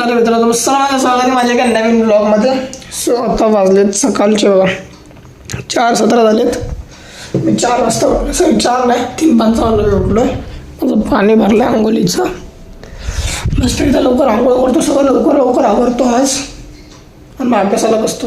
तर मित्रांनो सर्वांचं स्वागत आहे माझ्या एका नवीन ब्लॉगमध्ये सो आता वाजलेत सकाळचे बघा. चार सतरा झालेत. मी चार वाजता उठलो सॉरी चार नाही तीन पंचावन्न मी उठलो आहे माझं पाणी भरलं आहे आंघोलीचं मस्त एकदा लवकर आंघोळ करतो सगळं लवकर लवकर आवडतो आज. आणि मग अभ्यासाला बसतो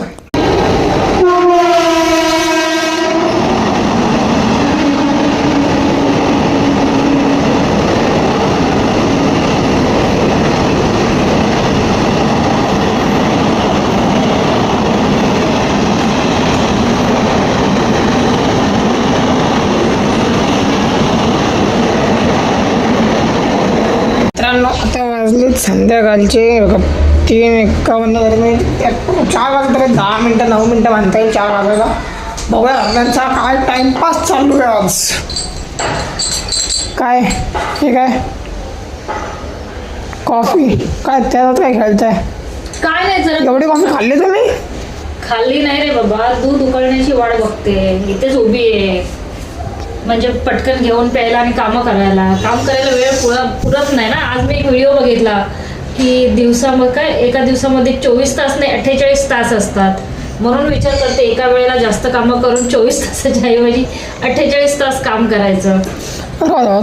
मित्रांनो आता वाजलेत संध्याकाळचे. तीन एक्कावन्न दरम्यान चार वाजता दहा मिनटं नऊ मिनटं म्हणता येईल चार वाजायला बघूया त्यांचा काय टाइमपास चालू आहे आज. काय? हे काय? कॉफी काय त्याच्यात काय खेळताय? काय नाही जरा एवढी कॉफी खाल्ली तुम्ही? खाल्ली नाही रे बाबा. दूध उकळण्याची वाट बघते. इथेच उभी आहे. म्हणजे पटकन घेऊन प्यायला आणि कामं करायला. काम करायला वेळ पुरा पुरत नाही ना. आज मी एक व्हिडिओ बघितला की दिवसामध्ये काय? एका दिवसामध्ये चोवीस तास नाही अठ्ठेचाळीस तास असतात. म्हणून विचार करते एका वेळेला जास्त कामं करून चोवीस तासाच्या ऐवजी अठ्ठेचाळीस तास काम करायचं.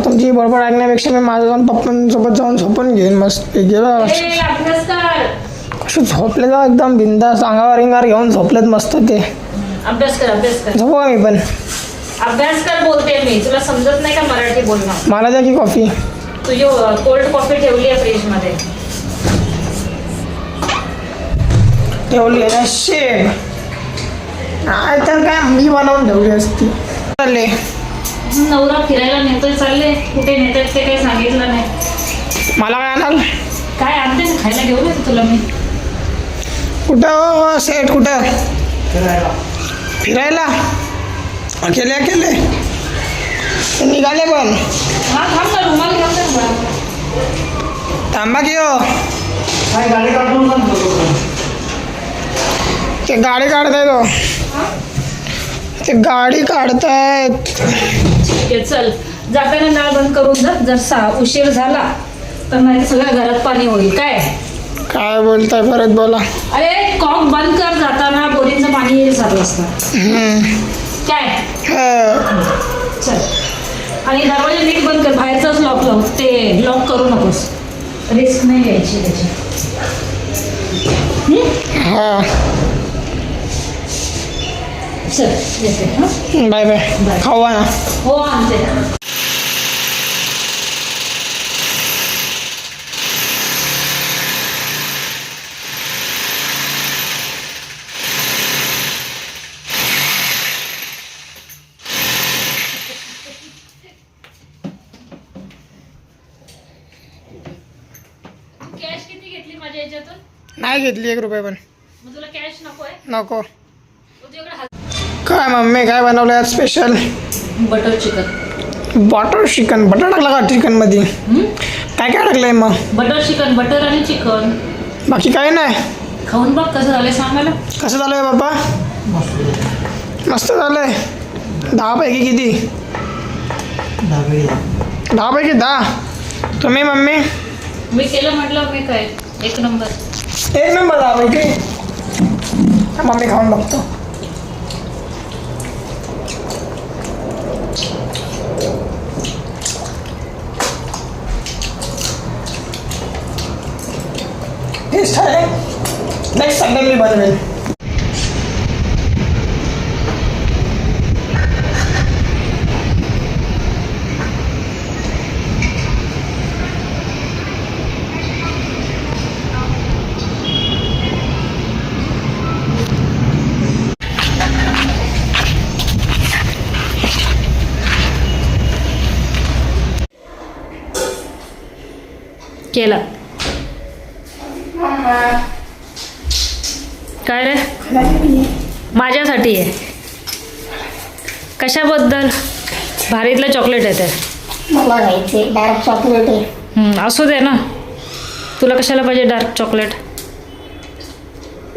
तुमची बरोबर ऐकण्यापेक्षा मी माझं जाऊन पप्पांसोबत जाऊन झोपून घेईन. मस्त गेला ए, अभ्यास कर कसे झोपले जा एकदम बिंदास अंगावर इंगावर घेऊन झोपलेत मस्त ते. अभ्यास कर अभ्यास कर झोपा मी पण? अभ्यास कर बोलते मी. तुला समजत नाही का मराठी बोलणं? मला द्या की कॉफी. तुझी कोल्ड कॉफी ठेवली आहे फ्रीजमध्ये. ठेवली आहे. शेड काय तर काय मी बनवून ठेवली असती. चालले. नवरा फिरायला नेतोय चालले. कुठे नेतात ते काही सांगितलं नाही. मला काय आणाल? काय आणते? ना खायला घेऊन येते तुला मी. कुठं हो? सेट कुठं? फिरायला? अकेले अकेले? ते निघाले पण. हा थांब की हो. ते गाडी काढताय तो. ते गाडी काढतायत. चल. जाताना नळ बंद करून जा. जर सा उशीर झाला तर नाही सगळ्या घरात पाणी होईल. काय? काय बोलताय? परत बोला. अरे कॉक बंद कर. जाताना बोरिंगचं पाणी येईल सात वाजता. काय? हं. चल. आणि दरवाजा नीट बंद कर बाहेरचाच लॉक लाव. ते लॉक करू नकोस. रिस्क नाही घ्यायची त्याची? हा चल येते हां? Bye bye. बाय. खावा ना हो आणते. माझ्या याच्यातून? नाही घेतली एक रुपये पण. मग तुला कॅश नकोय नको. काय मम्मी काय बनवलं आज special butter chicken. Butter chicken butter टाकला का काय काय टाकलंय मग? बटर चिकन बटर आणि चिकन. बाकी काय नाही? खाऊन बघ कसं झालंय सांग कसं झालंय बाबा मस्त झालंय. दहा पैकी किती? दहा पैकी दहा. तुम्ही मम्मी? मी केलं म्हटलं मी काय? एक नंबर। एक नंबर दहा पैकी मम्मी खाऊन बघतो। टेस्ट आहे नेक्स्ट संडे मी बनवेल केला. काय रे? माझ्यासाठी आहे. कशाबद्दल? भारीतलं चॉकलेट आहे ते. मला डार्क चॉकलेट आहे. असू दे ना. तुला कशाला पाहिजे डार्क चॉकलेट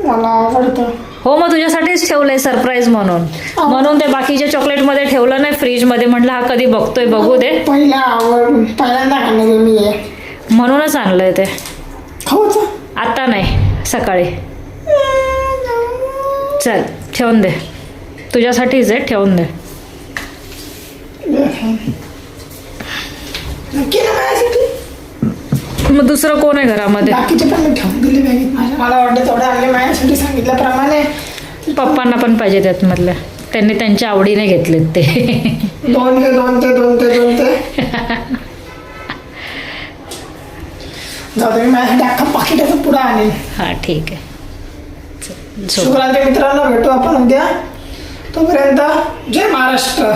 मला आवडतं. हो मग तुझ्यासाठीच ठेवलंय सरप्राईज म्हणून. म्हणून ते बाकीच्या चॉकलेटमध्ये ठेवलं नाही फ्रीजमध्ये म्हटलं हा कधी बघतोय बघू दे. पहिला आवड पहिल्यांदा मी. आहे म्हणूनच आणलंय ते. आता नाही सकाळी. चल ठेवून दे. तुझ्यासाठीच आहे ठेवून दे. मग दुसरं कोण आहे घरामध्ये? बाकीचे पण मी ठेवून दिले बॅगेत. माझ्या मला वाटतं तेवढे आणले माझ्यासाठी सांगितल्याप्रमाणे. पप्पांना पण पाहिजे त्यातमधल्या त्यांनी त्यांच्या आवडीने घेतलेत ते. दोन ते दोन ते दोन ते दोन ते जाऊ दे मी माझ्यासाठी अख्खा पाकिटाचा पुढा आणेल हा ठीक आहे चल, झोप. मित्रांना भेटू आपण उद्या तोपर्यंत जय महाराष्ट्र.